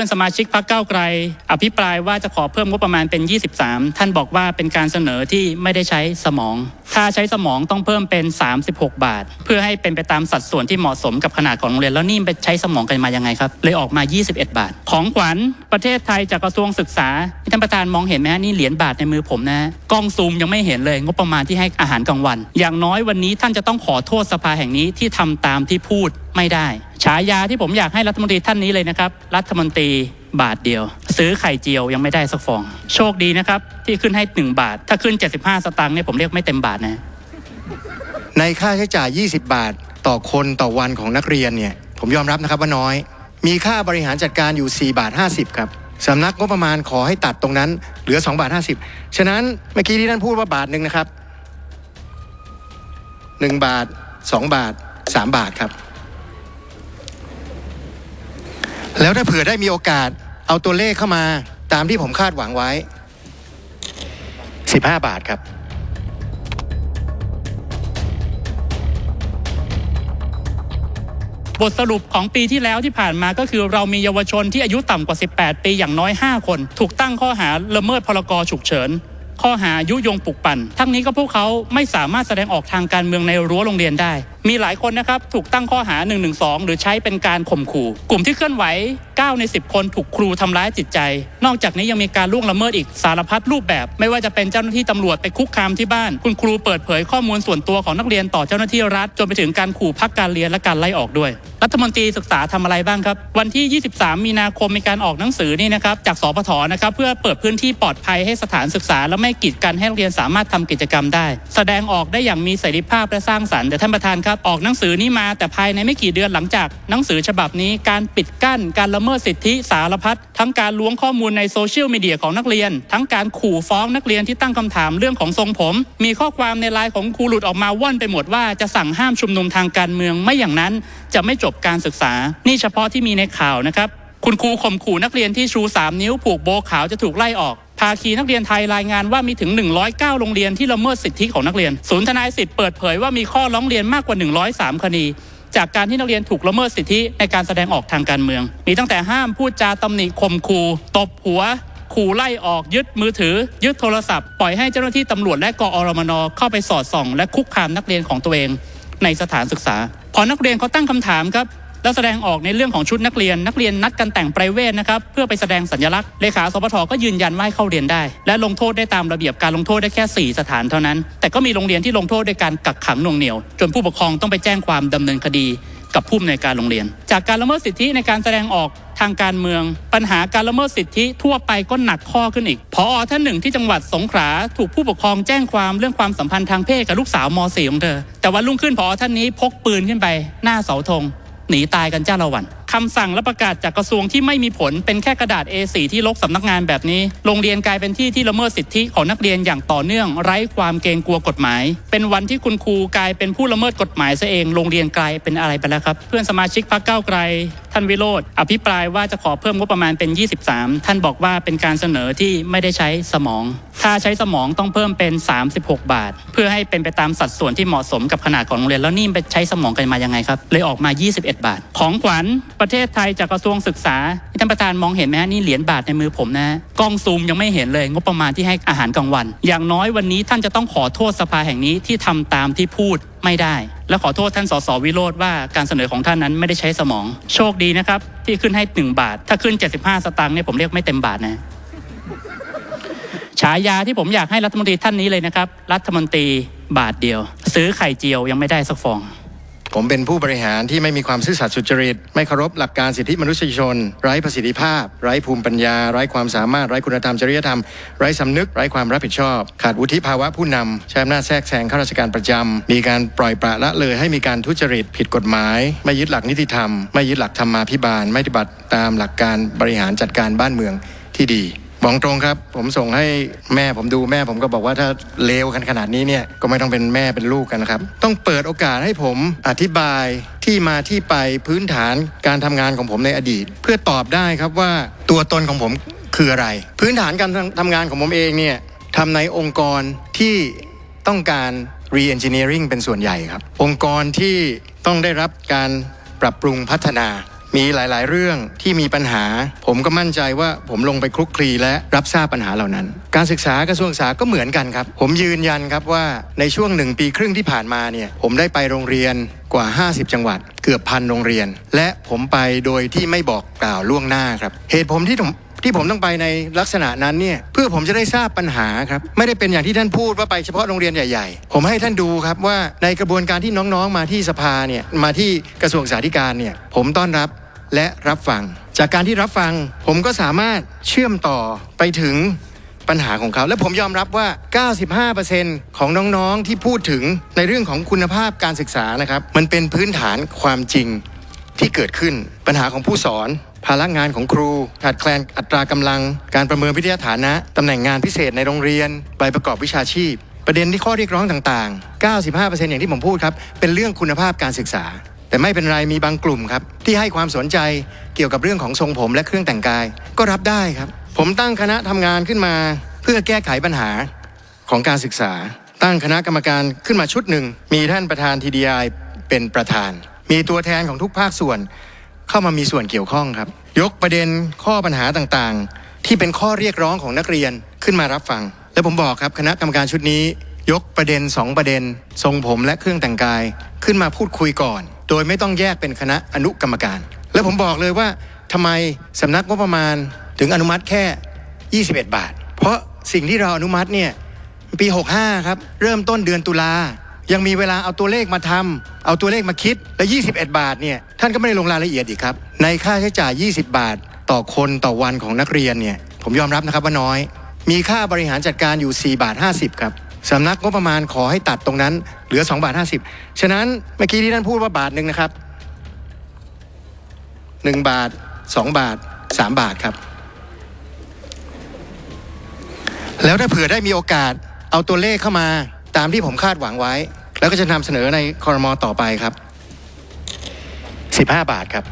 พื่อนสมาชิกพรรคก้าวไกล อภิปรายว่าจะขอเพิ่มงบประมาณเป็น 23 ท่านบอกว่าเป็นการเสนอที่ไม่ได้ใช้สมอง ถ้าใช้สมองต้องเพิ่มเป็น 36 บาท เพื่อให้เป็นไปตามสัดส่วนที่เหมาะสมกับขนาดของโรงเรียนแล้วนี่ไปใช้สมองกันมายังไงครับ เลยออกมา 21 บาท ของขวัญประเทศไทยจากกระทรวงศึกษาท่านประธานมองเห็นไหมฮะนี่เหรียญบาทในมือผมนะฮะกล้องซูมยังไม่เห็นเลยงบประมาณที่ให้อาหารกลางวัน อย่างน้อยวันนี้ท่านจะต้องขอโทษสภาแห่งนี้ที่ทำตามที่พูดไม่ได้ ฉายาที่ผมอยากให้รัฐมนตรีท่านนี้เลยนะครับ รัฐมนตรีบาทเดียว ซื้อไข่เจียวยังไม่ได้สักฟอง โชคดีนะครับ ที่ขึ้นให้ 1 บาท ถ้าขึ้น 75 สตางค์เนี่ยผมเรียกไม่เต็มบาทนะ ในค่าใช้จ่าย 20 บาท ต่อคนต่อวันของนักเรียนเนี่ยผมยอมรับนะครับว่าน้อย มีค่าบริหารจัดการอยู่ 4 บาท 50 ครับสำนักงบประมาณขอให้ตัดตรงนั้นเหลือ 2 บาท 50 ฉะนั้นเมื่อกี้ที่ท่านพูดว่าบาทหนึ่งนะครับ 1 บาท 2 บาท 3 บาทครับ แล้วถ้าเผื่อได้มีโอกาสเอาตัวเลขเข้ามาตามที่ผมคาดหวังไว้ 15 บาทครับ บทสรุปของปีที่แล้วที่ผ่านมาก็คือเรามีเยาวชนที่อายุต่ำกว่า 18 ปีอย่างน้อย 5 คน ถูกตั้งข้อหาละเมิดพรกฉุกเฉิน ข้อหายุยงปลุกปั่น ทั้งนี้ก็พวกเขาไม่สามารถแสดงออกทางการเมืองในรั้วโรงเรียนได้มีหลายคนนะครับถูกตั้งข้อหา 1 1 2 หรือใช้เป็นการข่มขู่ กลุ่มที่เคลื่อนไหว 9 ใน 10 คนถูกครูทำร้ายจิตใจ นอกจากนี้ยังมีการล่วงละเมิดอีกสารพัดรูปแบบ ไม่ว่าจะเป็นเจ้าหน้าที่ตำรวจไปคุกคามที่บ้าน คุณครูเปิดเผยข้อมูลส่วนตัวของนักเรียนต่อเจ้าหน้าที่รัฐจนไปถึงการขู่พักการเรียนและการไล่ออกด้วย รัฐมนตรีศึกษาทำอะไรบ้างครับ วันที่ 23 มีนาคมมีการออกหนังสือนี่นะครับจากสปทนะครับเพื่อเปิดพื้นที่ปลอดภัยให้สถานศึกษา และไม่กีดกันให้นักเรียนสามารถทำกิจกรรมได้ แสดงออกได้อย่างมีเสรีภาพและสร้างสรรค์แต่ท่านประธานครับออกหนังสือนี้มาแต่ภายในไม่กี่เดือนหลังจากหนังสือฉบับนี้การปิดกั้น การละเมิดสิทธิสารพัดทั้งการล้วงข้อมูลในโซเชียลมีเดียของนักเรียน ทั้งการขู่ฟ้องนักเรียนที่ตั้งคำถามเรื่องของทรงผม มีข้อความในไลน์ของครูหลุดออกมาว่อนไปหมดว่าจะสั่งห้ามชุมนุมทางการเมืองไม่อย่างนั้น จะไม่จบการศึกษา นี่เฉพาะที่มีในข่าวนะครับคุณครูข่มขู่นักเรียนที่ชู 3 นิ้วผูกโบขาวจะถูกไล่ออก ภาคีนักเรียนไทยรายงานว่ามีถึง 109 โรงเรียนที่ละเมิดสิทธิของนักเรียน ศูนย์ทนายสิทธิ์เปิดเผยว่ามีข้อร้องเรียนมากกว่า 103 คดี จากการที่นักเรียนถูกละเมิดสิทธิในการแสดงออกทางการเมือง มีตั้งแต่ห้ามพูดจาตำหนิข่มขู่ตบหัวขู่ไล่ออกยึดมือถือ ยึดโทรศัพท์ ปล่อยให้เจ้าหน้าที่ตำรวจและกอรมนเข้าไปสอดส่อง และคุกคามนักเรียนของตัวเองในสถานศึกษา พอนักเรียนเขาตั้งคำถามครับ แล้วแสดงออกในเรื่องของชุดนักเรียน นักเรียนนัดกันแต่งไพรเวทนะครับเพื่อไปแสดงสัญลักษณ์เลขาสปทก็ยืนยันว่าให้เข้าเรียนได้ และลงโทษได้ตามระเบียบการลงโทษได้แค่ 4 สถานเท่านั้น แต่ก็มีโรงเรียนที่ลงโทษด้วยการกักขังหน่วงเหนียว จนผู้ปกครองต้องไปแจ้งความดำเนินคดีกับผู้อำนวยการโรงเรียน จากการละเมิดสิทธิในการแสดงออกทางการเมือง ปัญหาการละเมิดสิทธิทั่วไปก็หนักข้อขึ้นอีก พอท่านหนึ่งที่จังหวัดสงขลาถูกผู้ปกครองแจ้งความเรื่องความสัมพันธ์ทางเพศกับลูกสาวม .4 ของเธอ แต่วันรุ่งขึ้นพอท่านนี้พกปืนขึ้นไปหน้าเสาธง หนีตายกันจ้าละวันคำสั่งและประกาศจากกระทรวงที่ไม่มีผลเป็นแค่กระดาษ A4 ที่ลกสำนักงานแบบนี้ โรงเรียนกลายเป็นที่ที่ละเมิดสิทธิของนักเรียนอย่างต่อเนื่อง ไร้ความเกรงกลัวกฎหมาย เป็นวันที่คุณครูกลายเป็นผู้ละเมิดกฎหมายซะเอง โรงเรียนกลายเป็นอะไรไปแล้วครับ เพื่อนสมาชิกพรรคก้าวไกลท่านวิโรธอภิปรายว่าจะขอเพิ่มงบประมาณเป็น 23 ท่านบอกว่าเป็นการเสนอที่ไม่ได้ใช้สมอง ถ้าใช้สมองต้องเพิ่มเป็น 36 บาท เพื่อให้เป็นไปตามสัดส่วนที่เหมาะสมกับขนาดของโรงเรียนแล้วนี่ไปใช้สมองกันมายังไงครับเลยออกมา 21 บาท ของขวัญประเทศไทยจากกระทรวงศึกษาท่านประธานมองเห็นไหมฮะนี่เหรียญบาทในมือผมนะฮะกล้องซูมยังไม่เห็นเลยงบประมาณที่ให้อาหารกลางวัน อย่างน้อยวันนี้ท่านจะต้องขอโทษสภาแห่งนี้ที่ทำตามที่พูดไม่ได้ และขอโทษท่านสสวิโรธว่าการเสนอของท่านนั้นไม่ได้ใช้สมอง โชคดีนะครับ ที่ขึ้นให้ 1 บาท ถ้าขึ้น 75 สตางค์เนี่ยผมเรียกไม่เต็มบาทนะฉายาที่ผมอยากให้รัฐมนตรีท่านนี้เลยนะครับ รัฐมนตรีบาทเดียว ซื้อไข่เจียวยังไม่ได้สักฟอง ผมเป็นผู้บริหารที่ไม่มีความซื่อสัตย์สุจริต ไม่เคารพหลักการสิทธิมนุษยชน ไร้ประสิทธิภาพ ไร้ภูมิปัญญา ไร้ความสามารถ ไร้คุณธรรมจริยธรรม ไร้สำนึก ไร้ความรับผิดชอบ ขาดวุฒิภาวะผู้นำใช้อำนาจแทรกแซงข้าราชการประจำ มีการปล่อยปละละเลยให้มีการทุจริต ผิดกฎหมาย ไม่ยึดหลักนิติธรรม ไม่ยึดหลักธรรมาภิบาล ไม่ปฏิบัติตามหลักการบริหารจัดการบ้านเมืองที่ดี บอกตรงครับ ผมส่งให้แม่ผมดูแม่ผมก็บอกว่าถ้าเลวกันขนาดนี้เนี่ยก็ไม่ต้องเป็นแม่เป็นลูกกันนะครับ ต้องเปิดโอกาสให้ผมอธิบายที่มาที่ไปพื้นฐานการทำงานของผมในอดีต เพื่อตอบได้ครับว่าตัวตนของผมคืออะไร พื้นฐานการทำทำงานของผมเองเนี่ยทำในองค์กรที่ต้องการ re-engineering เป็นส่วนใหญ่ครับ องค์กรที่ต้องได้รับการปรับปรุงพัฒนา มีหลายๆ เรื่องที่มีปัญหา ผมก็มั่นใจว่าผมลงไปคลุกคลีและรับทราบปัญหาเหล่านั้น การศึกษากระทรวงศึกษาก็เหมือนกันครับ ผมยืนยันครับว่าในช่วงหนึ่งปีครึ่งที่ผ่านมาเนี่ยผมได้ไปโรงเรียนกว่า 50 จังหวัด เกือบพันโรงเรียน และผมไปโดยที่ไม่บอกกล่าวล่วงหน้าครับ เหตุผมที่ผม ที่ผมต้องไปในลักษณะนั้นเนี่ยเพื่อผมจะได้ทราบปัญหาครับไม่ได้เป็นอย่างที่ท่านพูดว่าไปเฉพาะโรงเรียนใหญ่ๆ ผมให้ท่านดูครับว่าในกระบวนการที่น้องๆมาที่สภาเนี่ยมาที่กระทรวงศึกษาธิการเนี่ยผมต้อนรับและรับฟัง จากการที่รับฟังผมก็สามารถเชื่อมต่อไปถึงปัญหาของเขา และผมยอมรับว่า 95%ของน้องๆที่พูดถึงในเรื่องของคุณภาพการศึกษานะครับ มันเป็นพื้นฐานความจริงที่เกิดขึ้นปัญหาของผู้สอน ภาระงานของครู ขาดแคลนอัตรากำลัง การประเมินวิทยาฐานะตำแหน่งงานพิเศษในโรงเรียน ใบประกอบวิชาชีพ ประเด็นที่ข้อเรียกร้องต่างๆ 95%อย่างที่ผมพูดครับ เป็นเรื่องคุณภาพการศึกษา แต่ไม่เป็นไรมีบางกลุ่มครับ ที่ให้ความสนใจเกี่ยวกับเรื่องของทรงผมและเครื่องแต่งกาย ก็รับได้ครับ ผมตั้งคณะทำงานขึ้นมา เพื่อแก้ไขปัญหาของการศึกษา ตั้งคณะกรรมการขึ้นมาชุดหนึ่งมีท่านประธาน TDI เป็นประธาน มีตัวแทนของทุกภาคส่วน เข้ามามีส่วนเกี่ยวข้องครับ ยกประเด็นข้อปัญหาต่างๆ ที่เป็นข้อเรียกร้องของนักเรียนขึ้นมารับฟัง และผมบอกครับคณะกรรมการชุดนี้ ยกประเด็น 2 ประเด็น ทรงผมและเครื่องแต่งกายขึ้นมาพูดคุยก่อน โดยไม่ต้องแยกเป็นคณะอนุกรรมการ และผมบอกเลยว่าทำไมสำนักงบประมาณถึงอนุมัติแค่ 21 บาท เพราะสิ่งที่เราอนุมัติเนี่ยปี 65 ครับ เริ่มต้นเดือนตุลา ยังมีเวลาเอาตัวเลขมาทำเอาตัวเลขมาคิด และ 21 บาทเนี่ยท่านก็ไม่ได้ลงรายละเอียดอีกครับ ในค่าใช้จ่าย 20 บาท ต่อคนต่อวันของนักเรียนเนี่ยผมยอมรับนะครับว่าน้อย มีค่าบริหารจัดการอยู่ 4 บาท 50 ครับสำนักงบประมาณขอให้ตัดตรงนั้นเหลือ 2 บาท 50 ฉะนั้นเมื่อกี้ที่ท่านพูดว่าบาทหนึ่งนะครับ 1 บาท 2 บาท 3 บาทครับ แล้วถ้าเผื่อได้มีโอกาสเอาตัวเลขเข้ามาตามที่ผมคาดหวังไว้ แล้วก็จะนำเสนอในคอรมอต่อไปครับ 15 บาทครับ